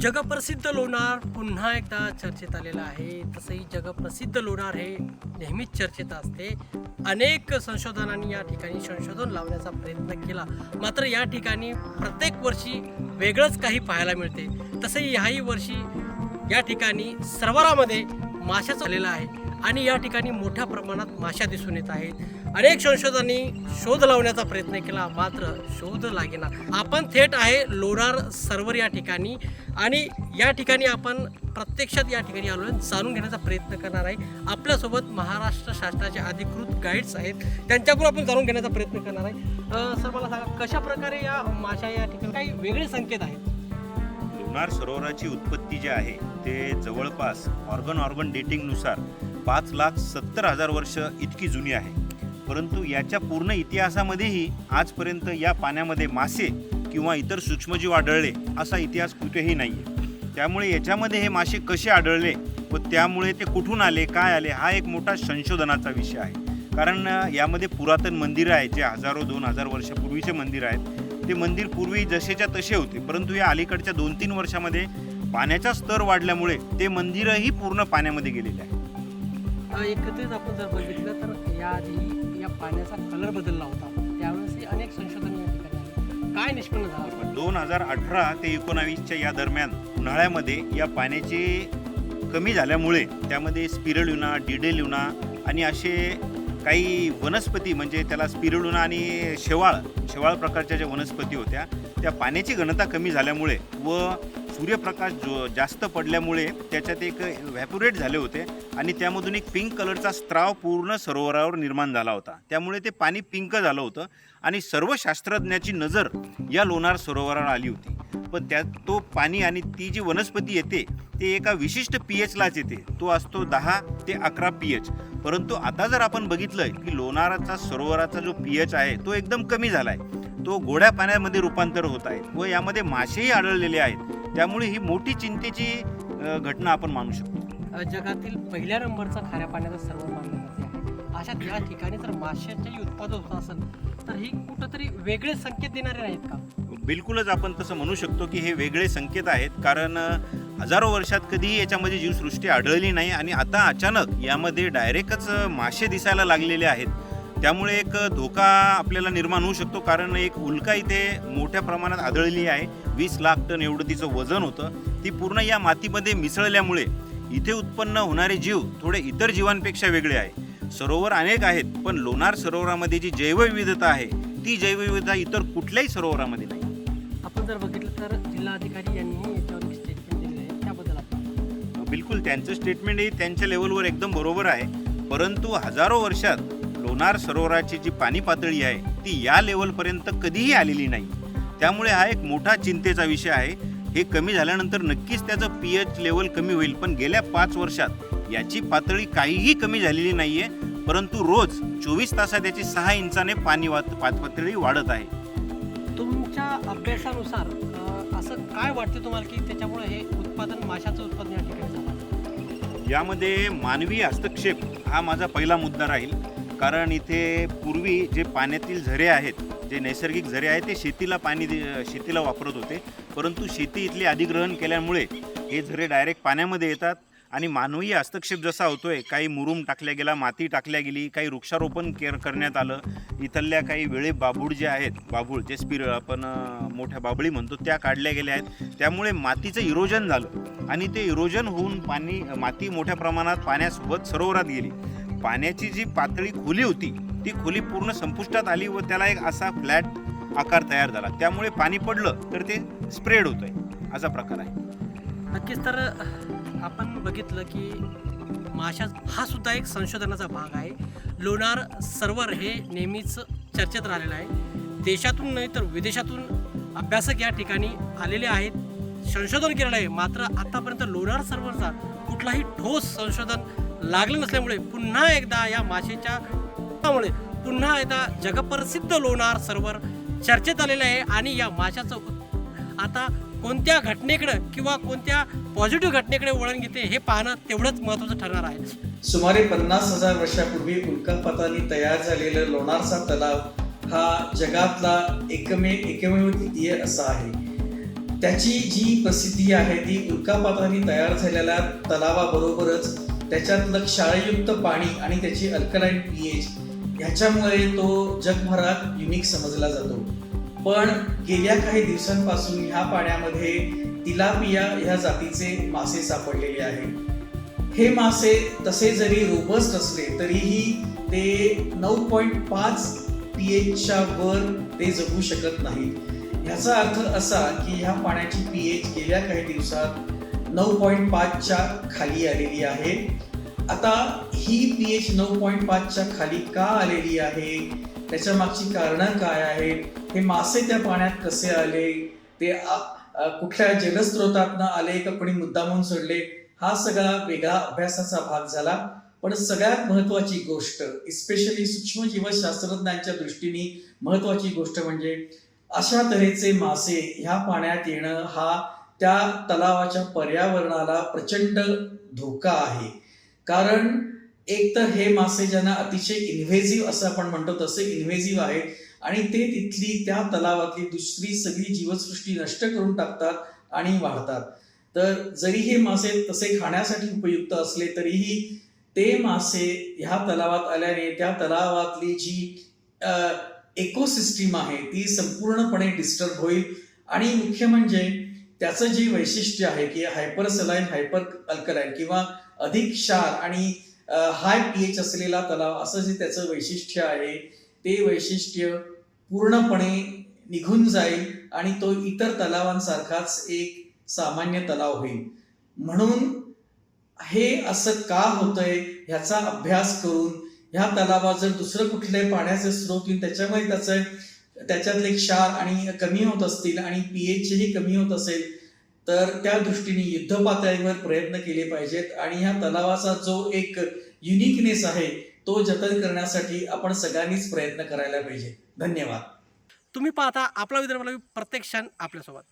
जगप्रसिद्ध लोणार पुन्हा एकदा चर्चेत आलेलं आहे. तसंही जगप्रसिद्ध लोणार हे नेहमीच चर्चेत असते. अनेक संशोधनांनी या ठिकाणी संशोधन लावण्याचा प्रयत्न केला. मात्र या ठिकाणी प्रत्येक वर्षी वेगळंच काही पाहायला मिळते. तसंही ह्याही वर्षी या ठिकाणी सरोवरामध्ये माशा झालेला आहे. आणि या ठिकाणी मोठ्या प्रमाणात माशा दिसून येत आहेत. अनेक संशोधनांनी शोध लावण्याचा प्रयत्न केला मात्र शोध लागेना. आपण थेट आहे लोणार सर्वर या ठिकाणी आणि या ठिकाणी आपण प्रत्यक्षात या ठिकाणी आलो जाणून घेण्याचा प्रयत्न करणार आहे. आपल्यासोबत महाराष्ट्र शासनाचे अधिकृत गाईड्स आहेत. त्यांच्याकडून आपण जाणून घेण्याचा प्रयत्न करणार आहे. सर मला सांगा कशा प्रकारे या माशा या ठिकाणी काही वेगळे संकेत आहेत? लोणार सरोवराची उत्पत्ती जी आहे ते जवळपास ऑर्गन ऑर्गन डेटिंगनुसार पाच लाख सत्तर हजार वर्ष इतकी जुनी आहे. परंतु याच्या पूर्ण इतिहासामध्येही आजपर्यंत या पाण्यामध्ये मासे किंवा इतर सूक्ष्मजीव आढळले असा इतिहास कुठेही नाही आहे त्यामुळे याच्यामध्ये हे मासे कसे आढळले व त्यामुळे ते कुठून आले काय आले हा एक मोठा संशोधनाचा विषय आहे. कारण यामध्ये पुरातन मंदिरं आहेत जे हजारो दोन हजार वर्षापूर्वीचे मंदिर आहेत. ते मंदिर पूर्वी जसेच्या तसे होते परंतु या अलीकडच्या दोन तीन वर्षामध्ये पाण्याचा स्तर वाढल्यामुळे ते मंदिरही पूर्ण पाण्यामध्ये गेलेले आहे. एकत्रित आपण जर बघितलं तर याआधी पाण्याचा कलर बदलला होता. त्यावेळेसही अनेक संशोधन या ठिकाणी काय निष्पन्न झालं? दोन हजार अठरा ते एकोणावीसच्या या दरम्यान उन्हाळ्यामध्ये या पाण्याची कमी झाल्यामुळे त्यामध्ये स्पिरल्युना डिडेल्युना आणि असे काही वनस्पती म्हणजे त्याला स्पिरल्युना आणि शेवाळ शेवाळ प्रकारच्या ज्या वनस्पती होत्या त्या पाण्याची घनता कमी झाल्यामुळे व सूर्यप्रकाश जो जास्त पडल्यामुळे त्याच्यात एक व्हॅपोरेट झाले होते आणि त्यामधून एक पिंक कलरचा स्त्राव पूर्ण सरोवरावर निर्माण झाला होता. त्यामुळे ते पाणी पिंक झालं होतं आणि सर्व शास्त्रज्ञाची नजर या लोणार सरोवरावर आली होती. पण त्यात तो पाणी आणि ती जी वनस्पती येते ते एका विशिष्ट पी एचलाच येते. तो असतो दहा ते अकरा पी एच. परंतु आता जर आपण बघितलं की लोणाराचा सरोवराचा जो पी एच आहे तो एकदम कमी झाला आहे तो गोड्या पाण्यामध्ये रूपांतर होत आहे व यामध्ये मासेही आढळलेले आहेत. त्यामुळे ही मोठी चिंतेची घटना आपण मानू शकतो. जगातील पहिल्या नंबरचा खाऱ्या पाण्याचा सर्व अशा या ठिकाणी जर माशांचेही उत्पादन होत असेल तर हे कुठंतरी वेगळे संकेत देणारे नाहीत का? बिलकुलच आपण तसं म्हणू शकतो की हे वेगळे संकेत आहेत कारण हजारो वर्षात कधीही याच्यामध्ये जीवसृष्टी आढळली नाही आणि आता अचानक यामध्ये डायरेक्टच मासे दिसायला लागलेले आहेत. त्यामुळे एक धोका आपल्याला निर्माण होऊ शकतो कारण एक उल्का इथे मोठ्या प्रमाणात आढळली आहे. वीस लाख टन एवढं तिचं वजन होतं. ती पूर्ण या मातीमध्ये मिसळल्यामुळे इथे उत्पन्न होणारे जीव थोडे इतर जीवांपेक्षा वेगळे आहे. सरोवर अनेक आहेत पण लोणार सरोवरामध्ये जी जैवविविधता आहे ती जैवविविधता इतर कुठल्याही सरोवरामध्ये नाही. आपण जर बघितलं तर जिल्हाधिकारी यांनी याच्यावर स्टेटमेंट दिलेलं आहे. त्याबद्दल आपण बिलकुल त्यांचं स्टेटमेंट हे त्यांच्या लेवलवर एकदम बरोबर आहे. परंतु हजारो वर्षात लोणार सरोवराची जी पाणी पातळी आहे ती या लेवलपर्यंत कधीही आलेली नाही. त्यामुळे हा एक मोठा चिंतेचा विषय आहे. हे कमी झाल्यानंतर नक्कीच त्याचं पी एच लेवल कमी होईल. पण गेल्या पाच वर्षात याची पातळी काहीही कमी झालेली नाही आहे परंतु रोज चोवीस तासात याची सहा इंचाने पाणी पातळी वाढत आहे. तुमच्या अभ्यासानुसार असं काय वाटतं तुम्हाला की त्याच्यामुळे हे उत्पादन माशाचं उत्पादन या ठिकाणी यामध्ये मानवी हस्तक्षेप हा माझा पहिला मुद्दा राहील. कारण इथे पूर्वी जे पाण्यातील झरे आहेत जे नैसर्गिक झरे आहेत ते शेतीला पाणी शेतीला वापरत होते. परंतु शेती इथली अधिग्रहण केल्यामुळे हे झरे डायरेक्ट पाण्यामध्ये येतात. आणि मानवी हस्तक्षेप जसा होतोय काही मुरुम टाकल्या गेला माती टाकल्या गेली काही वृक्षारोपण केअर करण्यात आलं इथल्या काही वेळे बाबूळ जे आहेत बाबूळ जे स्पिर आपण मोठ्या बाबळी म्हणतो त्या काढल्या गेल्या आहेत. त्यामुळे मातीचं इरोजन झालं आणि ते इरोजन होऊन पाणी माती मोठ्या प्रमाणात पाण्यासोबत सरोवरात गेली. पाण्याची जी पातळी खोली होती ती खोली पूर्ण संपुष्टात आली व त्याला एक असा फ्लॅट आकार तयार झाला. त्यामुळे पाणी पडलं तर ते स्प्रेड होत आहे असा प्रकार आहे. नक्कीच तर आपण बघितलं की माशा हा सुद्धा एक संशोधनाचा भाग आहे. लोणार सर्वर हे नेहमीच चर्चेत राहिलेलं आहे. देशातून नाही तर विदेशातून अभ्यासक या ठिकाणी आलेले आहेत. संशोधन केलेलं आहे. मात्र आतापर्यंत लोणार सरोवरचा कुठलाही ठोस संशोधन लागलं नसल्यामुळे पुन्हा एकदा या माशेच्या त्यामुळे पुन्हा एकदा जगप्रसिद्ध लोणार सरोवर चर्चेत आलेलं आहे आणि या माशाचं आता कोणत्या घटनेकडे किंवा कोणत्या पॉझिटिव्ह घटनेकडे वळण घेते हे पाहणं तेवढंच महत्त्वाचं ठरणार आहे. सुमारे पन्नास हजार वर्षापूर्वी उल्कापाताने तयार झालेला लोणारचा तलाव हा जगातला एकमेव एकमेव द्वितीय असा आहे. त्याची जी प्रसिद्धी आहे ती उल्कापाताने तयार झालेल्या तलावाबरोबरच त्याच्यातलं क्षारयुक्त पाणी आणि त्याची अल्कलाईन पीएच ह्याच्यामुळे तो जगभरात युनिक समजला जातो. पण गेल्या काही दिवसांपासून ह्या पाण्यामध्ये तिलापिया ह्या जातीचे मासे सापडलेले आहेत. हे मासे तसे जरी रोबस्ट असले तरीही ते नऊ पॉईंट पाच पी एचच्या वर ते जगू शकत नाहीत. ह्याचा अर्थ असा की ह्या पाण्याची पी एच गेल्या काही दिवसात नऊ पॉईंट पाचच्या खाली आलेली आहे. आता ही पी एच नऊ पॉईंट पाचच्या खाली का आलेली आहे? त्याच्या मागची कारणं काय आहेत? हे मासे त्या पाण्यात कसे आले? ते कुठल्या जलस्रोतातनं आले का कोणी मुद्दामून सोडले? हा सगळा वेगळा अभ्यासाचा भाग झाला. पण सगळ्यात महत्वाची गोष्ट इस्पेशली सूक्ष्मजीवशास्त्रज्ञांच्या दृष्टीने महत्वाची गोष्ट म्हणजे अशा तऱ्हेचे मासे ह्या पाण्यात येणं हा त्या तलावाच्या पर्यावरणाला प्रचंड धोका आहे. कारण एक तर हे मासे ज्यांना अतिशय इन्व्हेझिव्ह असं आपण म्हणतो तसे इन्व्हेझिव्ह आहे आणि ते तिथली त्या तलावातली दुसरी सगळी जीवसृष्टी नष्ट करून टाकतात आणि वाढतात. तर जरी हे मासे तसे खाण्यासाठी उपयुक्त असले तरीही ते मासे ह्या तलावात आल्याने त्या तलावातली जी इकोसिस्टीम आहे ती संपूर्णपणे डिस्टर्ब होईल. आणि मुख्य म्हणजे त्याचं जे वैशिष्ट्य आहे की हायपर सलाईन हायपर अल्कलाईन किंवा अधिक क्षार आणि हाय पी एच असलेला तलाव असं जे त्याचं वैशिष्ट्य आहे ते वैशिष्ट्य पूर्णपणे निघून जाईल आणि तो इतर तलावांसारखाच एक सामान्य तलाव होईल. म्हणून हे असं का होतंय ह्याचा अभ्यास करून ह्या तलावात जर दुसरं कुठले पाण्याचे स्रोत येईल त्याच्यामुळे त्याचं त्याच्यातले क्षार आणि कमी होत असतील आणि पीएचही कमी होत असेल तर त्या दृष्टीने युद्ध पातळीवर प्रयत्न केले पाहिजेत. आणि ह्या तलावाचा जो एक युनिकनेस आहे तो जतन करण्यासाठी आपण सगळ्यांनीच प्रयत्न करायला पाहिजे. धन्यवाद. तुम्ही पाहता आपला विदर्भ प्रत्येक क्षण आपल्यासोबत.